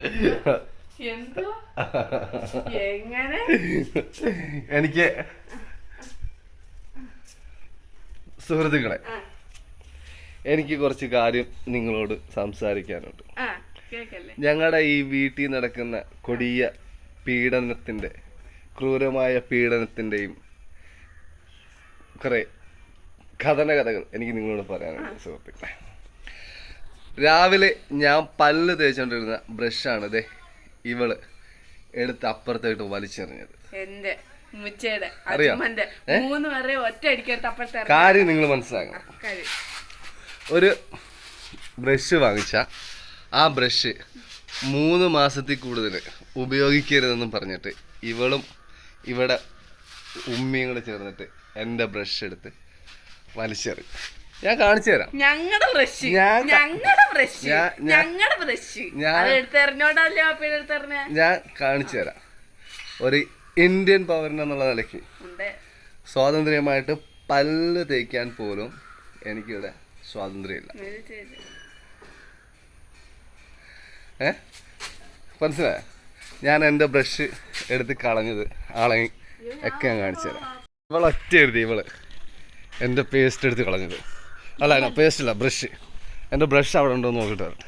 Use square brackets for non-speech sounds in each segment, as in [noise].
[laughs] എനിക്ക് സുഹൃത്തുക്കളെ എനിക്ക് കുറച്ച് കാര്യം നിങ്ങളോട് സംസാരിക്കാനുണ്ട്. ഞങ്ങളുടെ ഈ വീട്ടിൽ നടക്കുന്ന കൊടിയ പീഡനത്തിന്റെ ക്രൂരമായ പീഡനത്തിന്റെയും കുറെ കഥന കഥകൾ എനിക്ക് നിങ്ങളോട് പറയാനുണ്ട് സുഹൃത്തുക്കളെ. രാവിലെ ഞാൻ പല്ല് തേച്ചോണ്ടിരുന്ന ബ്രഷാണ് ദേ ഇവൾ എടുത്ത് അപ്പുറത്തായിട്ട് വലിച്ചെറിഞ്ഞത്. എന്റെ മുച്ചയുടെ അറിയോ? മൂന്ന് പേരെ ഒറ്റ അടിക്കടുത്ത് കാര്യം നിങ്ങൾ മനസ്സിലാക്കണം. ഒരു ബ്രഷ് വാങ്ങിച്ച. ആ ബ്രഷ് മൂന്ന് മാസത്തിൽ കൂടുതൽ ഉപയോഗിക്കരുതെന്നും പറഞ്ഞിട്ട് ഇവളും ഇവിടെ ഉമ്മിയും കൂടെ ചേർന്നിട്ട് എന്റെ ബ്രഷ് എടുത്ത് വലിച്ചെറിയും ഞാൻ കാണിച്ചു തരാം. ഞങ്ങളുടെ ബ്രഷ്. ഞങ്ങളുടെ ബ്രഷ്. ഞങ്ങളുടെ ബ്രഷ്. എടുത്തെറിഞ്ഞോണ്ടല്ലേ എടുത്തെറിഞ്ഞ ഞാൻ കാണിച്ചു തരാം. ഒരു ഇന്ത്യൻ പൗരൻ എന്നുള്ള നിലയ്ക്ക് സ്വാതന്ത്ര്യമായിട്ട് പല്ല് തേക്കാൻ പോലും എനിക്കിവിടെ സ്വാതന്ത്ര്യമില്ല. ഇത് ചെയ്ത്. ഏ? മനസ്സിലായോ? ഞാൻ എന്റെ ബ്രഷ് എടുത്ത് കളഞ്ഞത് ആളെ ഒക്കെ ഞാൻ കാണിച്ചു തരാം. ഇവളൊറ്റ എഴുതി ഇവൾ എന്റെ പേസ്റ്റ് എടുത്ത് കളഞ്ഞത്. അല്ല അല്ല പേസ്റ്റ് അല്ല ബ്രഷ് എന്റെ ബ്രഷ് അവിടെ ഉണ്ടോ എന്ന് നോക്കിട്ട് വരട്ടെ.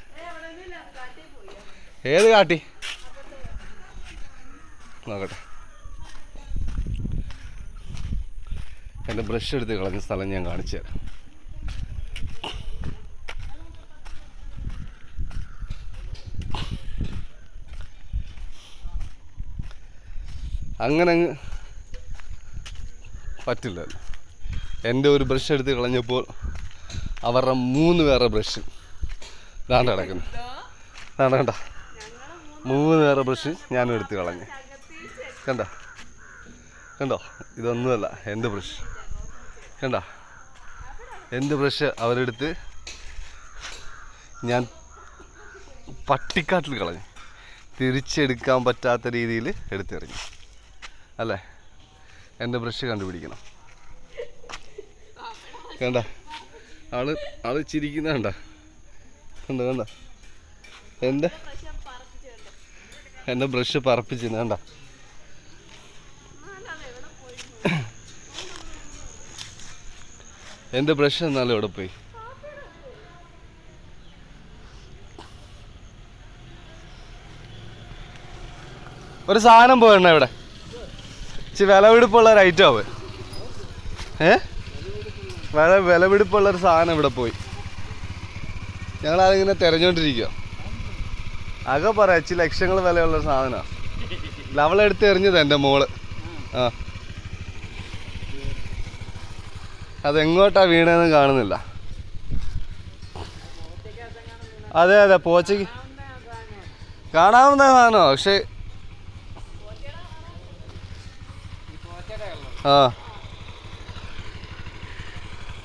ഏത് കാട്ടി? നോക്കട്ടെ. എന്റെ ബ്രഷ് എടുത്ത് കളഞ്ഞ സ്ഥലം ഞാൻ കാണിച്ചു തരാം. അങ്ങനെ അങ്ങ് പറ്റില്ല. എന്റെ ഒരു ബ്രഷ് എടുത്ത് കളഞ്ഞപ്പോൾ അവരുടെ മൂന്ന് പേരുടെ ബ്രഷ് ദാണ്ട കിടക്കുന്നു ദാണ്ട കണ്ട? മൂന്ന് പേരുടെ ബ്രഷ് ഞാനും എടുത്ത് കളഞ്ഞു. കണ്ട? കണ്ടോ? ഇതൊന്നുമല്ല എന്റെ ബ്രഷ് കണ്ട? എന്റെ ബ്രഷ് അവരെടുത്ത് ഞാൻ പട്ടിക്കാട്ടിൽ കളഞ്ഞു. തിരിച്ചെടുക്കാൻ പറ്റാത്ത രീതിയിൽ എടുത്തെറിഞ്ഞു. അല്ലേ? എന്റെ ബ്രഷ് കണ്ടുപിടിക്കണം. കണ്ട? ആൾ ആൾ ചിരിക്കുന്ന കണ്ട കണ്ട? കണ്ട എന്റെ ബ്രഷ് പറപ്പിച്ചിരുന്നു കണ്ട? എന്റെ ബ്രഷ് എന്നാലും ഇവിടെ പോയി? ഒരു സാധനം പോയണ്ണ ഇവിടെ. വില വിലപിടിപ്പുള്ള ഒരു ഐറ്റം ആവ്. ഏ? വില വിലപിടിപ്പുള്ള ഒരു സാധനം ഇവിടെ പോയി. ഞങ്ങൾ അതിങ്ങനെ തിരഞ്ഞോണ്ടിരിക്കുക ആകെ പറയാ ഇച്ചിരി ലക്ഷങ്ങൾ വിലയുള്ള സാധന. സാധനമാണ് അവളെടുത്ത് എറിഞ്ഞത് എന്റെ മോൾ. ആ. അതെങ്ങോട്ടാ വീണെന്ന് കാണുന്നില്ല. അതെ അതെ പോച്ചയ്ക്ക്. കാണാവുന്ന സാധനമോ പക്ഷെ. ആ.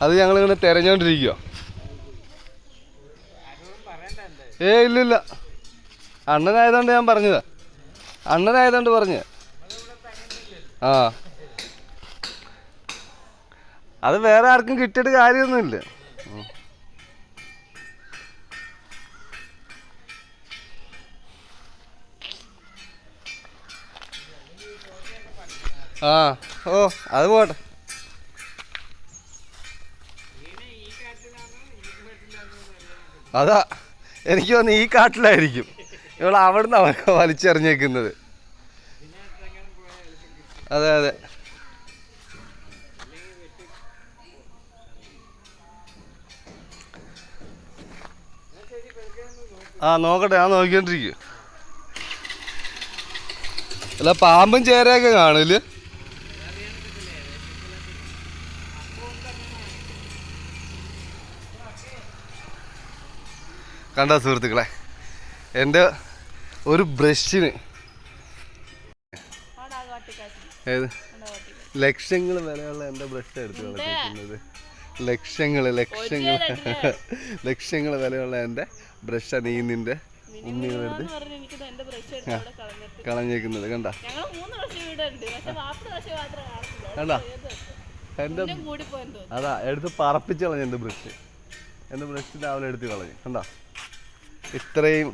അത് ഞങ്ങളിങ്ങനെ തിരഞ്ഞോണ്ടിരിക്കുക ഏ ഇല്ലില്ല. അണ്ണനായതുകൊണ്ട് ഞാൻ പറഞ്ഞതാ. അണ്ണനായതുകൊണ്ട് പറഞ്ഞ. ആ. അത് വേറെ ആർക്കും കിട്ടിയിട്ട് കാര്യമൊന്നുമില്ല. ആ. ഓ അത് പോട്ടെ. അതാ എനിക്ക് തോന്നുന്നു ഈ കാട്ടിലായിരിക്കും. ഇവൾ അവിടുന്ന് അവൻ വലിച്ചെറിഞ്ഞേക്കുന്നത്. അതെ അതെ. ആ നോക്കട്ടെ ഞാൻ നോക്കിക്കൊണ്ടിരിക്കും അല്ല പാമ്പും ചേരയൊക്കെ കാണൂൽ കണ്ട സുഹൃത്തുക്കളെ? എന്റെ ഒരു ബ്രഷിന് ഏത്? ലക്ഷങ്ങൾ വിലയുള്ള എന്റെ ബ്രഷ് എടുത്ത് കളഞ്ഞിരിക്കുന്നത്. ലക്ഷങ്ങൾ ലക്ഷങ്ങൾ. ലക്ഷങ്ങൾ വിലയുള്ള എന്റെ ബ്രഷാണ് നീ നിന്റെ കളഞ്ഞിട്ട്. കളഞ്ഞേക്കുന്നത് കണ്ട? കണ്ട? എന്റെ അതാ എടുത്ത് പറപ്പിച്ച് കളഞ്ഞ എന്റെ ബ്രഷ്. എന്റെ ബ്രഷ് രാവിലെ എടുത്ത് കളഞ്ഞു. കണ്ടോ? ഇത്രയും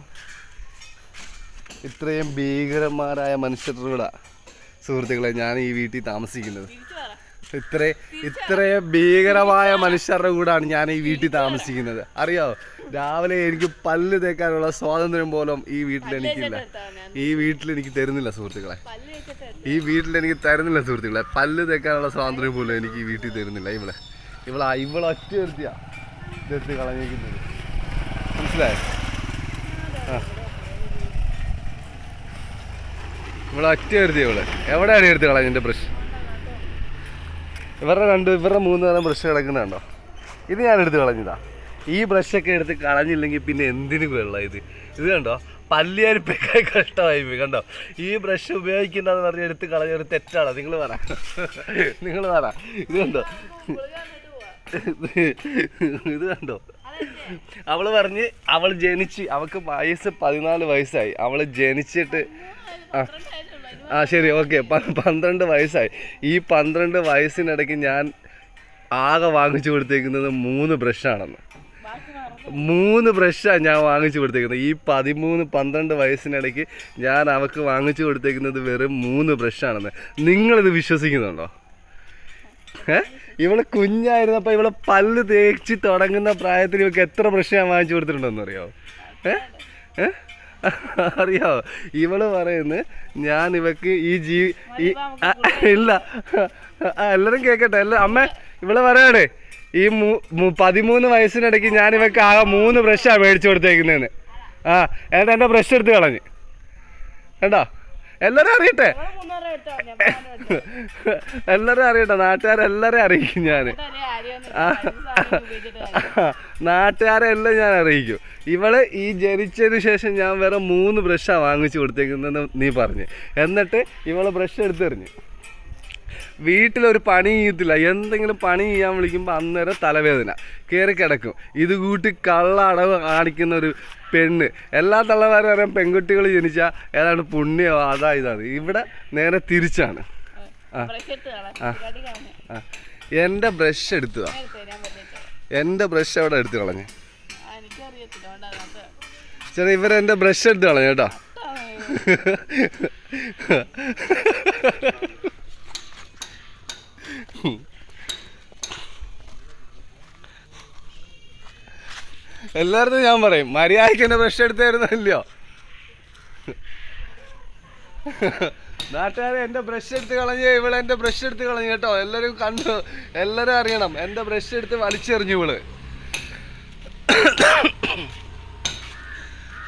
ഇത്രയും ഭീകരന്മാരായ മനുഷ്യരുടെ കൂടെ സുഹൃത്തുക്കളെ ഞാൻ ഈ വീട്ടിൽ താമസിക്കുന്നത്. ഇത്രയും ഇത്ര ഇത്രയും ഭീകരമായ മനുഷ്യരുടെ കൂടാണ് ഞാൻ ഈ വീട്ടിൽ താമസിക്കുന്നത്. അറിയാവോ? രാവിലെ എനിക്ക് പല്ല് തേക്കാനുള്ള സ്വാതന്ത്ര്യം പോലും ഈ വീട്ടിൽ എനിക്കില്ല. ഈ വീട്ടിൽ എനിക്ക് തരുന്നില്ല സുഹൃത്തുക്കളെ. ഈ വീട്ടിൽ എനിക്ക് തരുന്നില്ല സുഹൃത്തുക്കളെ. പല്ല് തേക്കാനുള്ള സ്വാതന്ത്ര്യം പോലും എനിക്ക് ഈ വീട്ടിൽ തരുന്നില്ല ഇവളെ. ഇവളെ ഇവളൊറ്റ ഒറ്റ എടുത്തിയാ ഇതെടുത്ത് കളഞ്ഞേക്കുന്നത് മനസ്സിലായോ? ആ. ഇവളെ ഒറ്റ എടുത്തി ഇവൾ എവിടെയാണ് എടുത്ത് കളഞ്ഞ ബ്രഷ്? ഇവരുടെ രണ്ട് ഇവരുടെ മൂന്ന് തരം ബ്രഷ് കിടക്കുന്നുണ്ടോ? ഇത് ഞാൻ എടുത്ത് കളഞ്ഞതാ. ഈ ബ്രഷൊക്കെ എടുത്ത് കളഞ്ഞില്ലെങ്കിൽ പിന്നെ എന്തിനു വെള്ളം ഇത്? ഇത് കണ്ടോ? പല്ലിയരിപ്പൊക്കെ കഷ്ടമായി കണ്ടോ? ഈ ബ്രഷ് ഉപയോഗിക്കുന്നതെന്ന് പറഞ്ഞ് എടുത്ത് കളഞ്ഞൊരു തെറ്റാണോ. നിങ്ങൾ പറ. നിങ്ങൾ പറ. ഇത് കണ്ടോ. ഇത് കണ്ടോ? അവൾ പറഞ്ഞ് അവൾ ജനിച്ച് അവൾക്ക് വയസ്സ് പതിനാല് വയസ്സായി. അവൾ ജനിച്ചിട്ട് ആ ശരി ഓക്കെ. പന്ത്രണ്ട് വയസ്സായി. ഈ പന്ത്രണ്ട് വയസ്സിനിടയ്ക്ക് ഞാൻ ആകെ വാങ്ങിച്ചു കൊടുത്തേക്കുന്നത് മൂന്ന് ബ്രഷാണെന്ന്. മൂന്ന് ബ്രഷാണ് ഞാൻ വാങ്ങിച്ചു കൊടുത്തേക്കുന്നത്. ഈ പതിമൂന്ന് പന്ത്രണ്ട് വയസ്സിനിടയ്ക്ക് ഞാൻ അവൾക്ക് വാങ്ങിച്ചു കൊടുത്തേക്കുന്നത് വെറും മൂന്ന് ബ്രഷാണെന്ന്. നിങ്ങളിത് വിശ്വസിക്കുന്നുണ്ടോ? ഏ? ഇവൾ കുഞ്ഞായിരുന്നപ്പോൾ ഇവൾ പല്ല് തേച്ച് തുടങ്ങുന്ന പ്രായത്തിൽ ഇവൾക്ക് എത്ര പ്രശ്നം ഞാൻ വാങ്ങിച്ചു കൊടുത്തിട്ടുണ്ടെന്ന് എന്ന് അറിയോ? ഏ? അറിയോ? ഇവൾ പറയുന്നത് ഞാൻ ഇവക്ക് ഈ ജീ ഈ ഇല്ല. എല്ലാരും കേക്കട്ടെ. എല്ലാ അമ്മ ഇവൾ പറയണേ ഈ പതിമൂന്ന് വയസ്സിനിടയ്ക്ക് ഞാൻ ഇവക്ക് ആകെ മൂന്ന് ബ്രഷാണ് മേടിച്ചു കൊടുത്തേക്കുന്നതെന്ന് ആ എന്നിട്ട് എന്റെ ബ്രഷ് എടുത്ത് കളഞ്ഞ്. കേട്ടോ എല്ലാരും അറിയട്ടെ. എല്ലാരും അറിയട്ടെ നാട്ടുകാരെല്ലാരെയും അറിയിക്കും ഞാൻ എന്നിട്ട് അല്ലേ ആര്യ വന്നിട്ട് മരുന്ന് സാധനം ഉപയോഗിച്ചിട്ട് കാര്യം. നാട്ടുകാരെ എല്ലാം ഞാൻ അറിയിക്കും ഇവൾ ഈ ജനിച്ചതിന് ശേഷം ഞാൻ വേറെ മൂന്ന് ബ്രഷാണ് വാങ്ങിച്ചു കൊടുത്തേക്കുന്നെന്ന് നീ പറഞ്ഞു എന്നിട്ട് ഇവൾ ബ്രഷ് എടുത്തെറിഞ്ഞു വീട്ടിലൊരു പണി ചെയ്യത്തില്ല. എന്തെങ്കിലും പണി ചെയ്യാൻ വിളിക്കുമ്പോൾ അന്നേരം തലവേദന. കയറി കിടക്കും. ഇത് കൂട്ടി കള്ളടവ് കാണിക്കുന്ന ഒരു പെണ്ണ്. എല്ലാ തള്ളമാരും അറിയാം പെൺകുട്ടികൾ ജനിച്ചാൽ ഏതാണ് പുണ്യോ അതാ ഇതാണ്. ഇവിടെ നേരെ തിരിച്ചാണ്. ആ. എന്റെ ബ്രഷ് എടുത്തതാ. എന്റെ ബ്രഷ് അവിടെ എടുത്തു കളഞ്ഞു? ചേട്ടാ ഇവരെന്റെ ബ്രഷ് എടുത്തു കളഞ്ഞു കേട്ടോ. എല്ലായിടത്തും ഞാൻ പറയും മര്യാദയ്ക്ക് എന്നെ ബ്രഷ് എടുത്തായിരുന്നല്ലോ. നാട്ടുകാരെ എന്റെ ബ്രഷ് എടുത്ത് കളഞ്ഞ് ഇവിടെ എന്റെ ബ്രഷ് എടുത്ത് കളഞ്ഞു കേട്ടോ. എല്ലാവരും കണ്ടു എല്ലാവരും അറിയണം എന്റെ ബ്രഷ് എടുത്ത് വലിച്ചെറിഞ്ഞു ഇവൾ.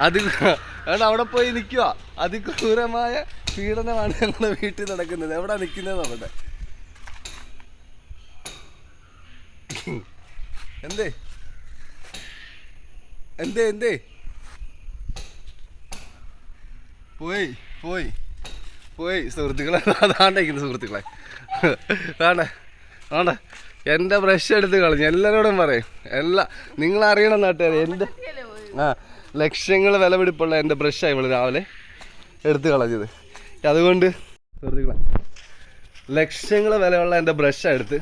അതി കാരണം അവിടെ പോയി നിൽക്കുക അതിക്രൂരമായ പീഡനമാണ് ഞങ്ങളുടെ വീട്ടിൽ നടക്കുന്നത്. എവിടെ നിൽക്കുന്നത് അവിടെ എന്തേ? എന്തേ എന്തേ? പോയി പോയി പോയി. സുഹൃത്തുക്കളെ അതാണ്ടായിരിക്കുന്നു സുഹൃത്തുക്കളെ. വേണ്ട വേണ്ട എന്റെ ബ്രഷ് എടുത്ത് കളഞ്ഞു എല്ലാവരോടും പറയും. എല്ലാ നിങ്ങൾ അറിയണം നാട്ടുകാരെ എന്റെ ആ ലക്ഷ്യങ്ങൾ വിലപിടിപ്പുള്ള എന്റെ ബ്രഷാണ് ഇവൾ രാവിലെ എടുത്ത് കളഞ്ഞത്. അതുകൊണ്ട് സുഹൃത്തുക്കളെ ലക്ഷ്യങ്ങൾ വിലയുള്ള എന്റെ ബ്രഷാണ് എടുത്ത്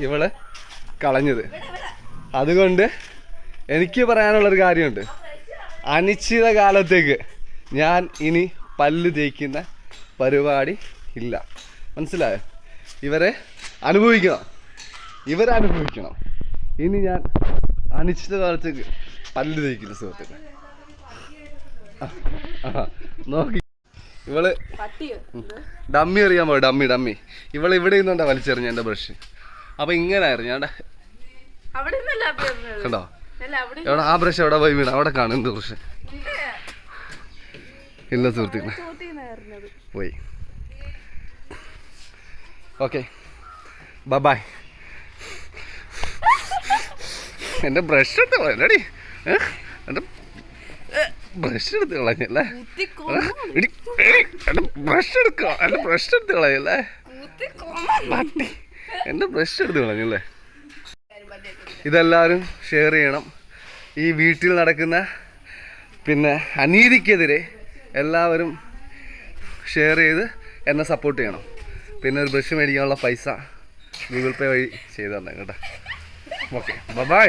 ഇവൾ കളഞ്ഞത്. അതുകൊണ്ട് എനിക്ക് പറയാനുള്ളൊരു കാര്യമുണ്ട്. അനിശ്ചിത കാലത്തേക്ക് ഞാൻ ഇനി പല്ല് തേക്കുന്ന പരിപാടി ഇല്ല. മനസ്സിലായോ? ഇവരെ അനുഭവിക്കണം. ഇവരെ അനുഭവിക്കണം. ഇനി ഞാൻ അനിശ്ചിത കാലത്തേക്ക് പല്ല് തേക്കില്ല ആ, നോക്കി. ഇവൾ? ഡമ്മി അറിയാൻ പോയി? Dummy dummy. ഇവൾ ഇവിടെ നിന്നുണ്ടാ വലിച്ചെറിഞ്ഞ എന്റെ ബ്രഷ്. അപ്പൊ ഇങ്ങനെ ആയിരുന്നു ഞാൻ. കണ്ടോ? എവിടെ? ആ ബ്രഷ് എവിടെ? പോയി വീണ. അവിടെ കാണും എന്ത് ബ്രഷ് ഇല്ല. സുഹൃത്തുക്കളെ പോയി. ഓക്കെ. ബൈ എന്റെ ബ്രഷ് എടുത്ത് കളഞ്ഞടി എന്റെ ബ്രഷ് എടുത്ത് കളഞ്ഞല്ലേ? എന്റെ ബ്രഷ് എടുക്കുക എന്റെ ബ്രഷ് എടുത്ത് കളഞ്ഞല്ലേ? പട്ടി. എന്റെ ബ്രഷ് എടുത്ത് കളഞ്ഞല്ലേ? ഇതെല്ലാവരും ഷെയർ ചെയ്യണം. ഈ വീട്ടിൽ നടക്കുന്ന പിന്നെ അനീതിക്കെതിരെ എല്ലാവരും ഷെയർ ചെയ്ത് എന്നെ സപ്പോർട്ട് ചെയ്യണം. പിന്നെ ഒരു ബ്രഷ് മേടിക്കാനുള്ള പൈസ ഗൂഗിൾ പേ വഴി ചെയ്തു തന്നെ കേട്ടോ. Okay bye